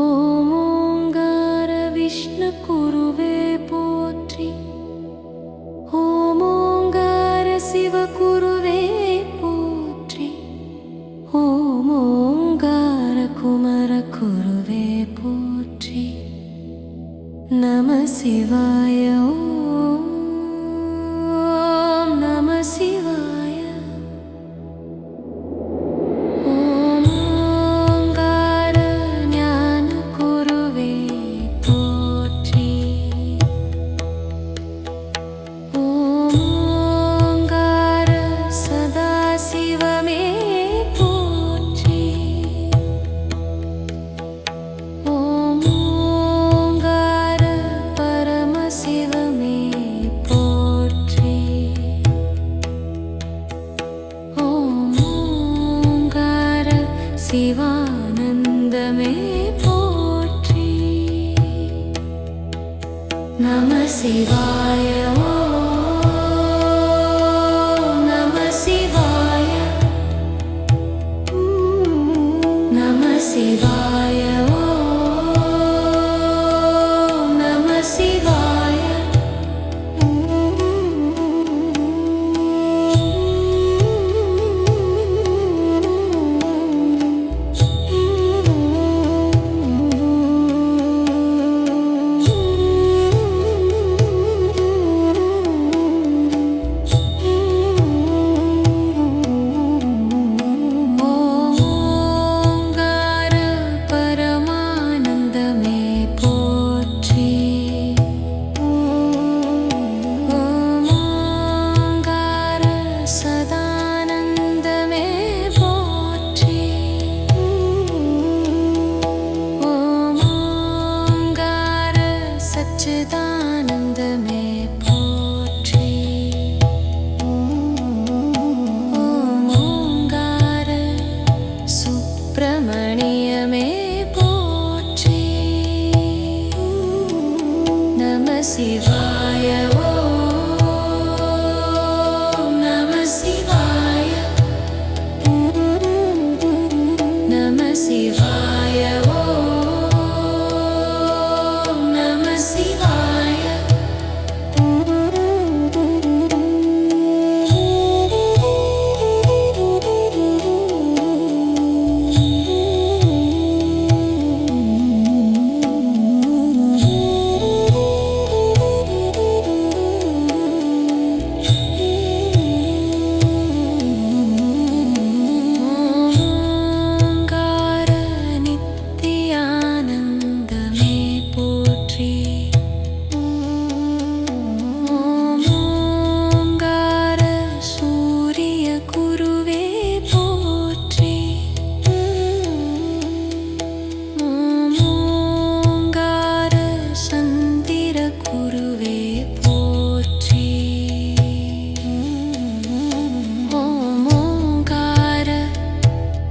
ஓம் ஓங்கார விஷ்ணு குருவே போற்றி. ஓம் ஓங்கார சிவ குருவே குருவே போற்றி. நம சிவாய ஓ சிவானந்தமே போற்றி. நம சிவாய சச்சிதானந்தமே போற்றி. ஓம் ஓங்கார சுப்பிரமணியமே போற்றி. நம சிவாய ஓ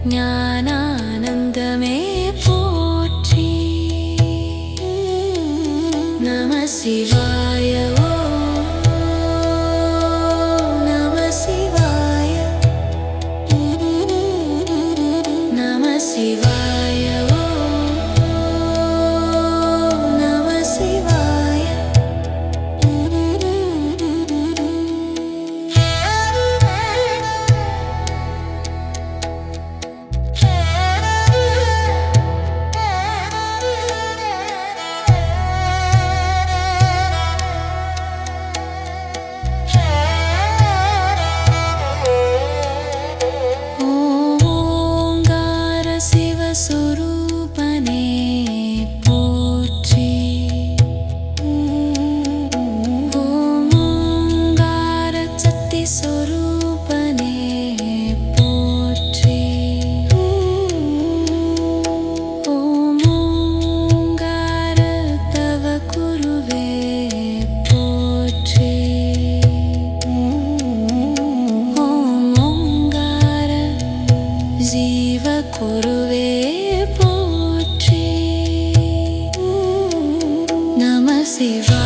ஞானானந்தமே போற்றி. நம சிவ.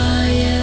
fire.